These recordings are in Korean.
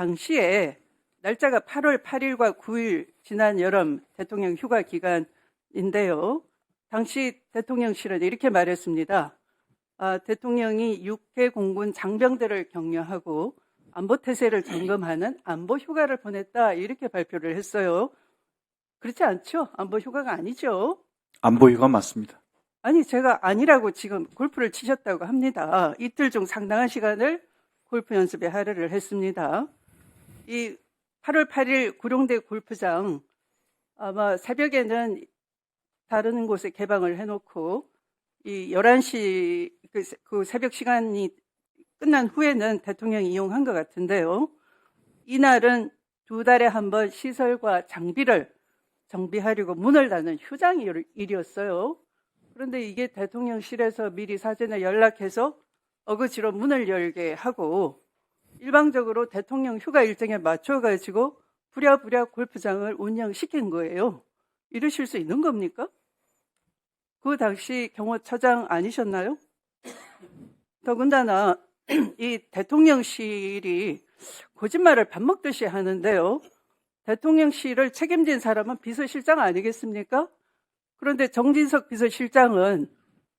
당시에 날짜가 8월 8일과 9일 지난 여름 대통령 휴가 기간인데요. 당시 대통령실은 이렇게 말했습니다. 아, 대통령이 6개 공군 장병들을 격려하고 안보 태세를 점검하는 안보 휴가를 보냈다 이렇게 발표를 했어요. 그렇지 않죠? 안보 휴가가 아니죠. 안보위가 맞습니다. 아니 제가 아니라고 지금 골프를 치셨다고 합니다. 이틀 중 상당한 시간을 골프 연습에 할애를 했습니다. 이 8월 8일 구룡대 골프장 아마 새벽에는 다른 곳에 개방을 해놓고 이 11시 그, 새- 그 새벽 시간이 끝난 후에는 대통령이 이용한 것 같은데요. 이날은 두 달에 한 번 시설과 장비를 정비하려고 문을 닫는 휴장 일- 일이었어요. 그런데 이게 대통령실에서 미리 사전에 연락해서 어거지로 문을 열게 하고 일방적으로 대통령 휴가 일정에 맞춰 가지고 부랴부랴 골프장을 운영시킨 거예요. 이러실 수 있는 겁니까? 그 당시 경호처장 아니셨나요? 더군다나 이 대통령실이 거짓말을 밥 먹듯이 하는데요. 대통령실을 책임진 사람은 비서실장 아니겠습니까? 그런데 정진석 비서실장은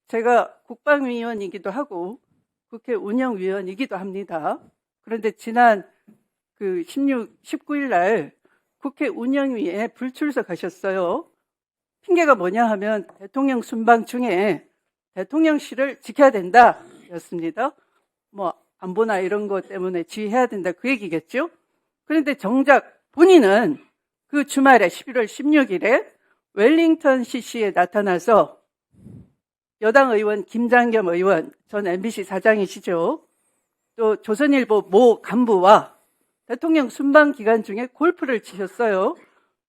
제가 국방위원이기도 하고 국회 운영위원이기도 합니다. 그런데 지난 그 16, 19일 날 국회 운영위에 불출석하셨어요. 핑계가 뭐냐 하면 대통령 순방 중에 대통령실을 지켜야 된다 였습니다. 뭐 안보나 이런 것 때문에 지휘해야 된다 그 얘기겠죠. 그런데 정작 본인은 그 주말에 11월 16일에 웰링턴 CC에 나타나서 여당 의원 김장겸 의원 전 MBC 사장이시죠. 또 조선일보 모 간부와 대통령 순방 기간 중에 골프를 치셨어요.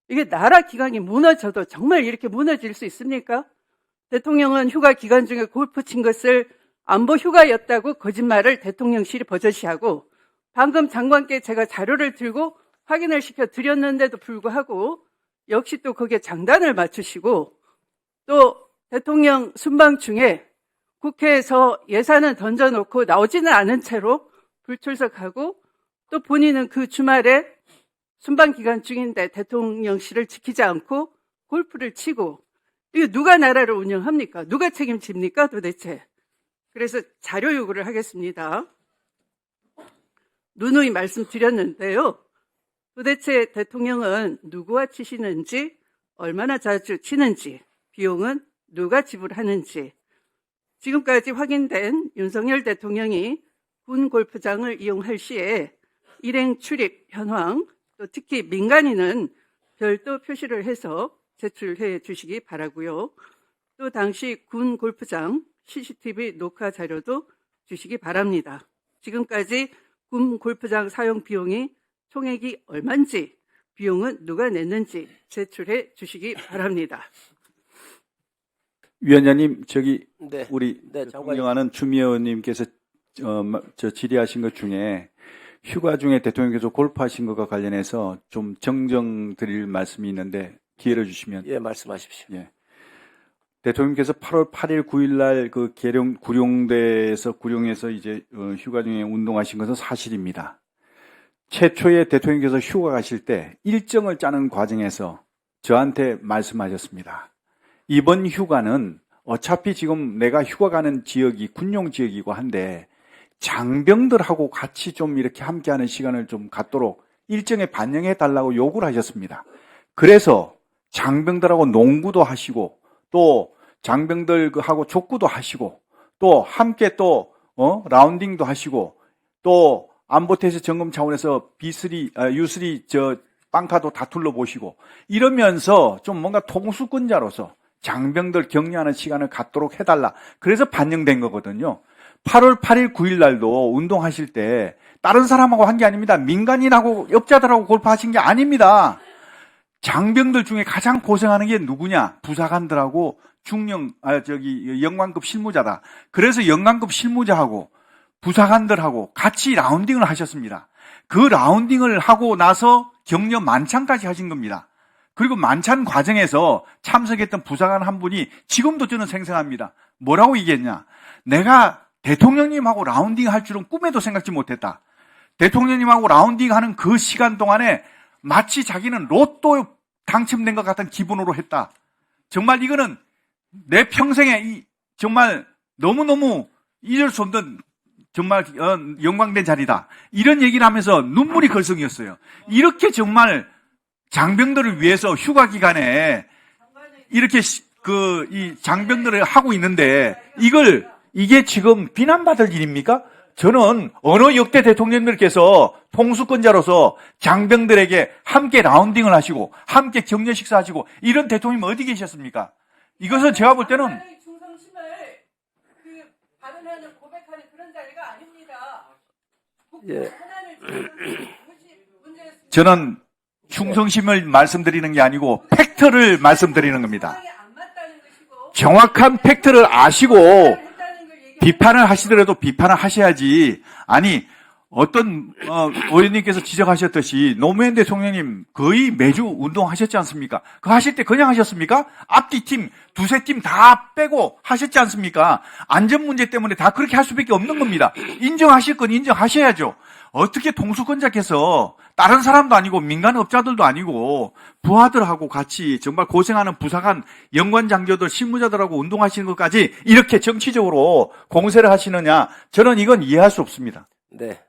이게 나라 기강이 무너져도 정말 이렇게 무너질 수 있습니까? 대통령은 휴가 기간 중에 골프 친 것을 안보 휴가였다고 거짓말을 대통령실이 버젓이하고 방금 장관께 제가 자료를 들고 확인을 시켜 드렸는데도 불구하고 역시 또 거기에 장단을 맞추시고 또 대통령 순방 중에 국회에서 예산을 던져놓고 나오지는 않은 채로 불출석하고 또 본인은 그 주말에 순방 기간 중인데 대통령실을 지키지 않고 골프를 치고 이거 누가 나라를 운영합니까? 누가 책임집니까 도대체? 그래서 자료 요구를 하겠습니다. 누누이 말씀드렸는데요. 도대체 대통령은 누구와 치시는지, 얼마나 자주 치는지, 비용은 누가 지불하는지, 지금까지 확인된 윤석열 대통령이 군 골프장을 이용할 시에 일행 출입 현황, 또 특히 민간인은 별도 표시를 해서 제출해 주시기 바라고요. 또 당시 군 골프장 CCTV 녹화 자료도 주시기 바랍니다. 지금까지 군 골프장 사용 비용이 총액이 얼마인지 비용은 누가 냈는지 제출해 주시기 바랍니다. 위원장님, 저기 네. 우리 네. 존경하는 주미애 의원님께서 어, 마- 저 질의하신 것 중에 휴가 중에 대통령께서 골프하신 것과 관련해서 좀 정정 드릴 말씀이 있는데 기회를 주시면 예, 말씀하십시오. 예. 대통령께서 8월 8일, 9일 날그 계룡 구룡대에서 구룡에서 이제 어, 휴가 중에 운동하신 것은 사실입니다. 최초에 대통령께서 휴가 가실 때 일정을 짜는 과정에서 저한테 말씀하셨습니다. 이번 휴가는 어차피 지금 내가 휴가 가는 지역이 군용 지역이고 한데 장병들하고 같이 좀 이렇게 함께하는 시간을 좀 갖도록 일정에 반영해 달라고 요구를 하셨습니다. 그래서 장병들하고 농구도 하시고 또 장병들하고 족구도 하시고 또 함께 또 어? 라운딩도 하시고 또 안보태세 점검 차원에서 B3, 아, U3 저 빵카도 다 둘러보시고 이러면서 좀 뭔가 통수권자로서 장병들 격려하는 시간을 갖도록 해달라. 그래서 반영된 거거든요. 8월 8일, 9일 날도 운동하실 때 다른 사람하고 한 게 아닙니다. 민간인하고 업자들하고 골프하신 게 아닙니다. 장병들 중에 가장 고생하는 게 누구냐? 부사관들하고 중령, 아, 저기, 영관급 실무자다. 그래서 영관급 실무자하고 부사관들하고 같이 라운딩을 하셨습니다. 그 라운딩을 하고 나서 격려 만찬까지 하신 겁니다. 그리고 만찬 과정에서 참석했던 부사관 한 분이 지금도 저는 생생합니다. 뭐라고 얘기했냐? 내가 대통령님하고 라운딩 할 줄은 꿈에도 생각지 못했다. 대통령님하고 라운딩 하는 그 시간 동안에 마치 자기는 로또 당첨된 것 같은 기분으로 했다. 정말 이거는 내 평생에 이 정말 너무너무 잊을 수 없는 정말 어, 영광된 자리다. 이런 얘기를 하면서 눈물이 걸성이었어요. 이렇게 정말 장병들을 위해서 휴가 기간에 이렇게 그 이 장병들을 하고 있는데 이걸 이게 지금 비난받을 일입니까? 저는 어느 역대 대통령님께서 통수권자로서 장병들에게 함께 라운딩을 하시고 함께 격려 식사하시고 이런 대통령 어디 계셨습니까? 이것은 제가 볼 때는 그 발언하는 고백하는 그런 자리가 아닙니다. 예. 저는 충성심을 말씀드리는 게 아니고 팩트를 말씀드리는 겁니다. 정확한 팩트를 아시고 비판을 하시더라도 비판을 하셔야지. 아니, 어떤, 어, 의원님께서 지적하셨듯이 노무현 대통령님 거의 매주 운동하셨지 않습니까? 그 하실 때 그냥 하셨습니까? 앞뒤 팀, 두세 팀 다 빼고 하셨지 않습니까? 안전 문제 때문에 다 그렇게 할 수밖에 없는 겁니다. 인정하실 건 인정하셔야죠. 어떻게 통수권자께서 다른 사람도 아니고 민간업자들도 아니고 부하들하고 같이 정말 고생하는 부사관, 연관 장교들, 실무자들하고 운동하시는 것까지 이렇게 정치적으로 공세를 하시느냐? 저는 이건 이해할 수 없습니다. 네.